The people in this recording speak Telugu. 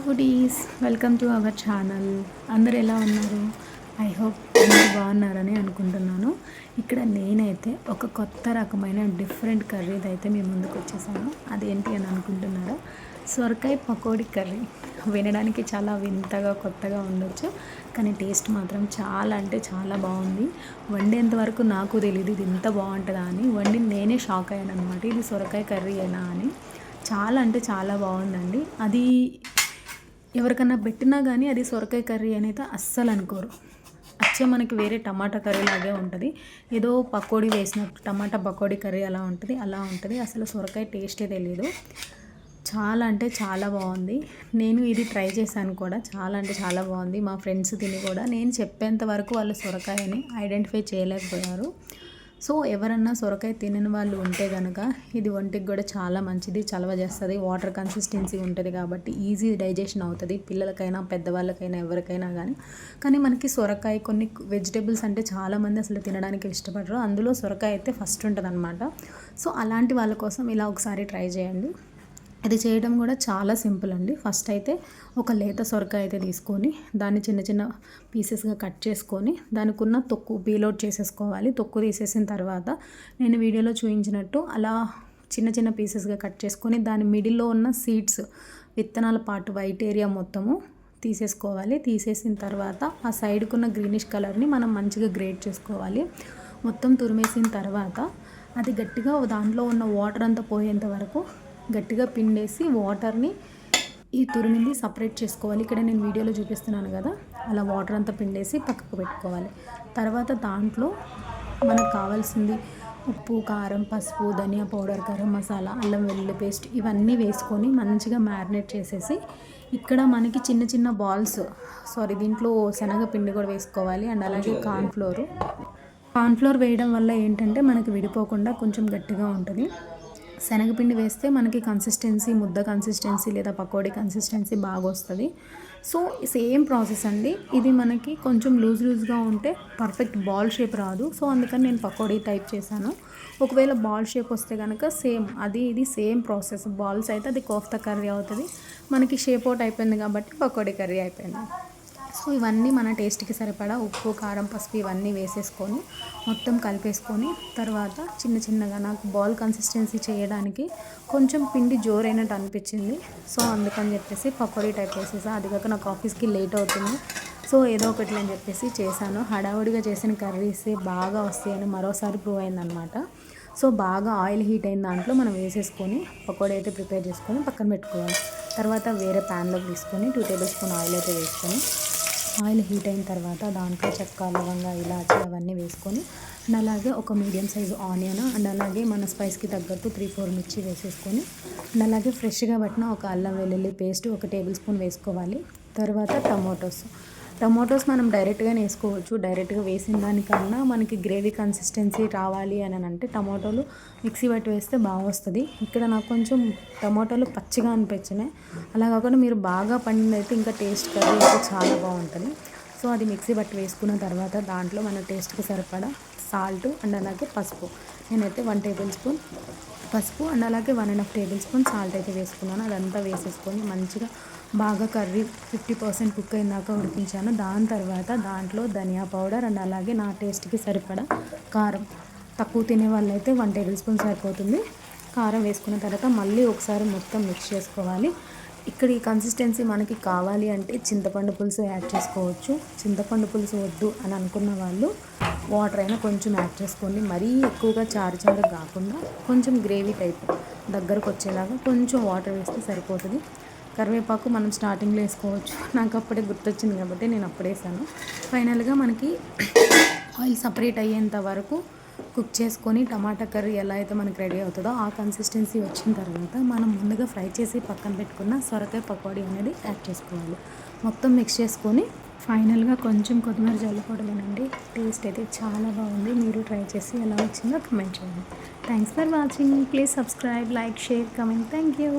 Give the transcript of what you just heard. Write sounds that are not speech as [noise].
Foodies welcome to our channel అందరు ఎలా ఉన్నారు? ఐ హోప్ అందరు బాగున్నారని అనుకుంటున్నాను. ఇక్కడ నేనైతే ఒక కొత్త రకమైన డిఫరెంట్ కర్రీది అయితే మీ ముందుకు వచ్చేసాను. అదేంటి అని అనుకుంటున్నారా? సొరకాయ పకోడీ కర్రీ వినడానికి చాలా వింతగా కొత్తగా ఉండొచ్చు. కానీ టేస్ట్ మాత్రం చాలా అంటే చాలా బాగుంది. వండేంత వరకు నాకు తెలియదు ఇది ఇంత బాగుంటుందా అని. వండి నేనే షాక్ అయ్యాను అనమాట ఇది సొరకాయ కర్రీ అయినా అని. చాలా అంటే చాలా బాగుందండి. అది ఎవరికన్నా పెట్టినా కానీ అది సొరకాయ కర్రీ అనేది అస్సలు అనుకోరు. అచ్చే మనకి వేరే టమాటా కర్రీ లాగే ఉంటుంది. ఏదో పకోడీ వేసిన టమాటా పకోడీ కర్రీ అలా ఉంటుంది అలా ఉంటుంది. అసలు సొరకాయ టేస్టే తెలియదు చాలా అంటే చాలా బాగుంది. నేను ఇది ట్రై చేశాను కూడా. చాలా అంటే చాలా బాగుంది. మా ఫ్రెండ్స్ తిని కూడా నేను చెప్పేంత వరకు వాళ్ళు సొరకాయని ఐడెంటిఫై చేయలేకపోయారు. సో ఎవరన్నా సొరకాయ తినని వాళ్ళు ఉంటే కనుక ఇది ఒంటికి కూడా చాలా మంచిది చలవ చేస్తుంది వాటర్ కన్సిస్టెన్సీ ఉంటుంది కాబట్టి ఈజీ డైజెషన్ అవుతుంది. పిల్లలకైనా పెద్దవాళ్ళకైనా ఎవరికైనా కానీ కానీ మనకి సొరకాయ కొన్ని వెజిటేబుల్స్ అంటే చాలామంది అసలు తినడానికి ఇష్టపడరు. అందులో సొరకాయ అయితే ఫస్ట్ ఉంటుంది అనమాట సో అలాంటి వాళ్ళ కోసం ఇలా ఒకసారి ట్రై చేయండి. ఇది చేయడం కూడా చాలా సింపుల్ అండి. ఫస్ట్ అయితే ఒక లేత సొరకాయ అయితే తీసుకొని దాన్ని చిన్న చిన్న పీసెస్గా కట్ చేసుకొని దానికి ఉన్న తొక్కు పీలోడ్ చేసేసుకోవాలి. తొక్కు తీసేసిన తర్వాత నేను వీడియోలో చూపించినట్టు అలా చిన్న చిన్న పీసెస్గా కట్ చేసుకొని దాని మిడిల్లో ఉన్న సీడ్స్ విత్తనాల పాటు వైట్ ఏరియా మొత్తము తీసేసుకోవాలి. తీసేసిన తర్వాత ఆ సైడ్కున్న గ్రీనిష్ కలర్ని మనం మంచిగా గ్రేట్ చేసుకోవాలి. మొత్తం తురిమేసిన తర్వాత అది గట్టిగా దాంట్లో ఉన్న వాటర్ అంతా పోయేంత వరకు గట్టిగా పిండేసి వాటర్ని ఈ తురిమింది సపరేట్ చేసుకోవాలి. ఇక్కడ నేను వీడియోలో చూపిస్తున్నాను కదా. అలా వాటర్ అంతా పిండేసి పక్కకు పెట్టుకోవాలి. తర్వాత దాంట్లో మనకు కావాల్సింది ఉప్పు కారం పసుపు ధనియా పౌడర్ గరం మసాలా అల్లం వెల్లుల్లి పేస్ట్ ఇవన్నీ వేసుకొని మంచిగా మ్యారినేట్ చేసేసి ఇక్కడ మనకి చిన్న చిన్న బాల్స్ సారీ దీంట్లో శనగపిండి కూడా వేసుకోవాలి అండ్ అలాగే కార్న్ఫ్లోరు. కార్న్ఫ్లోర్ వేయడం వల్ల ఏంటంటే మనకి విడిపోకుండా కొంచెం గట్టిగా ఉంటుంది. శనగపిండి వేస్తే మనకి కన్సిస్టెన్సీ ముద్ద కన్సిస్టెన్సీ లేదా పకోడీ కన్సిస్టెన్సీ బాగా వస్తుంది సో సేమ్ ప్రాసెస్ అండి. ఇది మనకి కొంచెం లూజ్ లూజ్గా ఉంటే పర్ఫెక్ట్ బాల్ షేప్ రాదు. సో అందుకని నేను పకోడీ టైప్ చేశాను. ఒకవేళ బాల్ షేప్ వస్తే కనుక సేమ్ అది ఇది సేమ్ ప్రాసెస్ బాల్స్ అయితే అది కోఫ్తా కర్రీ అవుతుంది. మనకి షేప్ అవుట్ అయిపోయింది కాబట్టి పకోడీ కర్రీ అయిపోయింది. సో ఇవన్నీ మన టేస్ట్కి సరిపడా ఉప్పు కారం పసుపు ఇవన్నీ వేసేసుకొని మొత్తం కలిపేసుకొని తర్వాత చిన్న చిన్నగా నాకు బాల్ కన్సిస్టెన్సీ చేయడానికి కొంచెం పిండి జోరైనట్టు అనిపించింది. సో అందుకని చెప్పేసి పకోడీ టైప్ వేసేసా. అది కాక నాకు ఆఫీస్కి లేట్ అవుతుంది. సో ఏదో ఒకటి అని చెప్పేసి చేశాను. హడావుడిగా చేసిన కర్రీస్ బాగా వస్తాయని మరోసారి ప్రూవ్ అయిందనమాట సో బాగా ఆయిల్ హీట్ అయిన దాంట్లో మనం వేసేసుకొని పకోడీ అయితే ప్రిపేర్ చేసుకొని పక్కన పెట్టుకోవాలి. తర్వాత వేరే ప్యాన్లోకి తీసుకొని టూ టేబుల్ స్పూన్ ఆయిల్ అయితే వేసుకొని ఆయిల్ హీట్ అయిన తర్వాత దాంట్లో చెక్క లవంగా ఇలాచి అవన్నీ వేసుకొని అండ్ అలాగే ఒక మీడియం సైజు ఆనియన్ అండ్ అలాగే మన స్పైస్కి తగ్గట్టు త్రీ ఫోర్ మిర్చి వేసేసుకొని అండ్ అలాగే ఫ్రెష్గా పట్టిన ఒక అల్లం వెల్లుల్లి పేస్ట్ ఒక టేబుల్ స్పూన్ వేసుకోవాలి. తర్వాత టమాటోస్. టమాటోస్ మనం డైరెక్ట్గా వేసుకోవచ్చు డైరెక్ట్గా వేసిన దానికన్నా మనకి గ్రేవీ కన్సిస్టెన్సీ రావాలి అని అంటే టమాటోలు మిక్సీ పట్టి వేస్తే బాగా వస్తుంది ఇక్కడ నాకు కొంచెం టమాటోలు పచ్చిగా అనిపించినాయి. అలా కాకుండా మీరు బాగా పండినైతే ఇంకా టేస్ట్ కర్రీ అయితే చాలా బాగుంటుంది. సో అది మిక్సీ పట్టి వేసుకున్న తర్వాత దాంట్లో మన టేస్ట్కి సరిపడా సాల్ట్ అండ్ అలాగే పసుపు. నేనైతే వన్ టేబుల్ స్పూన్ పసుపు అండ్ అలాగే one and half tablespoon salt అయితే వేసుకున్నాను. అదంతా వేసేసుకొని మంచిగా బాగా కర్రీ ఫిఫ్టీ పర్సెంట్ కుక్ అయినాక ఉడికించాను. దాని తర్వాత దాంట్లో ధనియా పౌడర్ అండ్ అలాగే నా టేస్ట్కి సరిపడా కారం. తక్కువ తినే వాళ్ళైతే వన్ టేబుల్ స్పూన్ సరిపోతుంది. కారం వేసుకున్న తర్వాత మళ్ళీ ఒకసారి మొత్తం మిక్స్ చేసుకోవాలి. ఇక్కడ ఈ కన్సిస్టెన్సీ మనకి కావాలి అంటే చింతపండు పులుసు యాడ్ చేసుకోవచ్చు. చింతపండు పులుసు వద్దు అని అనుకున్న వాళ్ళు వాటర్ అయినా కొంచెం యాడ్ చేసుకోండి. మరీ ఎక్కువగా చారు చారు కాకుండా కొంచెం గ్రేవీ టైప్ దగ్గరకు వచ్చేలాగా కొంచెం వాటర్ వేస్తే సరిపోతుంది. కరివేపాకు మనం స్టార్టింగ్లో వేసుకోవచ్చు. [laughs] నాకు అప్పుడే గుర్తొచ్చింది కాబట్టి నేను అప్పుడేసాను. ఫైనల్గా మనకి ఆయిల్ సపరేట్ అయ్యేంత వరకు కుక్ చేసుకొని టమాటా కర్రీ ఎలా అయితే మనకి రెడీ అవుతుందో ఆ కన్సిస్టెన్సీ వచ్చిన తర్వాత మనం ముందుగా ఫ్రై చేసి పక్కన పెట్టుకున్న సొరకాయ పకోడీ అనేది యాడ్ చేసుకోవాలి. మొత్తం మిక్స్ చేసుకొని ఫైనల్గా కొంచెం కొత్తిమీర జల్లుకోవడమేనండి టేస్ట్ అయితే చాలా బాగుంది. మీరు ట్రై చేసి ఎలా వచ్చిందో కమెంట్ చేయండి. Thanks for watching please subscribe like share comment thank you